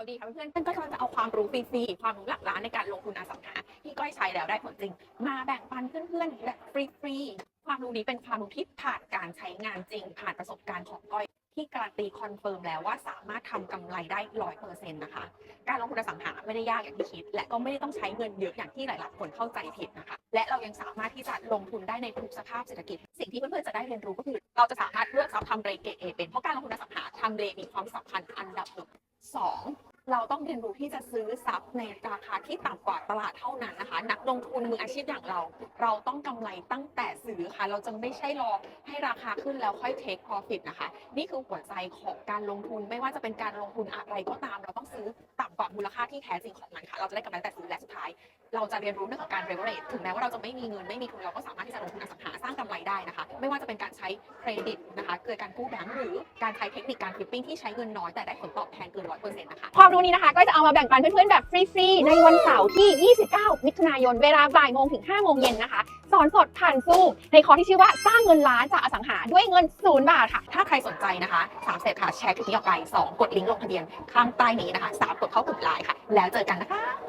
าวดีค่ะเพื่อนๆเพื่อนก็กำลังจะเอาความรู้ฟรีๆความรู้หลักล้านในการลงทุนอสังหาที่ก้อยใช้แล้วได้ผลจริง มาแบ่งปันเพื่อนๆแบบฟรีๆความรู้นี้เป็นความรู้ที่ผ่านการใช้งานจริง ผ่านประสบการณ์ของก้อยที่การันตีคอนเฟิร์มแล้วว่าสามารถทำกำไรได้ร้อยเปอร์เซ็นต์นะคะ การลงทุนอสังหาไม่ได้ยากอย่างที่คิด และก็ไม่ได้ต้องใช้เงินเยอะอย่างที่หลายๆคนเข้าใจผิดนะคะ และเรายังสามารถที่จะลงทุนได้ในทุกสภาพเศรษฐกิจ สิ่งที่เพื่อนๆจะได้เรียนรู้ก็คือ เราจะสามารถเลือกทรัพย์ทำเลเกรดเอเป็นเพราะการลงทุนอสังหาทำเลมีความสำคัญอันดับหนึ่งสอง เราต้องเรียนรู้ที่จะซื้อทรัพย์ในราคาที่ต่ำกว่าตลาดเท่านั้นนะคะ นักลงทุนมืออาชีพอย่างเรา เราต้องกำไรตั้งแต่ซื้อค่ะ เราจะไม่ใช่รอให้ราคาขึ้นแล้วค่อยเทคพอฟิตนะคะ นี่คือหัวใจของการลงทุนไม่ว่าจะเป็นการลงทุนอะไรก็ตาม เราต้องซื้อต่ำกว่ามูลค่าที่แท้จริงของมันค่ะ เราจะได้กำไรแต่ซื้อและสุดท้าย เราจะเรียนรู้เรื่องของการ leverage ถึงแม้ว่าเราจะไม่มีเงินไม่มีทุนเราก็สามารถที่จะลงทุนอสังหาสร้างกำไรได้นะคะ ไม่ว่าจะเป็นการใช้เครดิตนะคะเกิดการกู้แบงก์หรือการใช้เทคนิคการฟลิปปิ้งที่ใช้เงินน้อยแต่ได้ผลตอบแทนเกินร้อยเปอร์เซ็นต์นะคะความรู้นี้นะคะ ก็จะเอามาแบ่งปันเพื่อนๆแบบฟรีๆในวันเสาร์ที่ 29 มิถุนายนเวลาบ่ายโมงถึง5โมงเย็นนะคะสอนสดผ่านซูมในคอร์สที่ชื่อว่าสร้างเงินล้านจากอสังหาด้วยเงินศูนย์บาทค่ะถ้าใครสนใจนะคะสามเสร็จค่ะแชร์คลิปนี้ออกไปสองกดลิงก์ลงทะเบียนข้างใต้นี้นะคะสามกดเข้ากลุ่มไลน์ค่ะ แล้วเจอกันนะคะ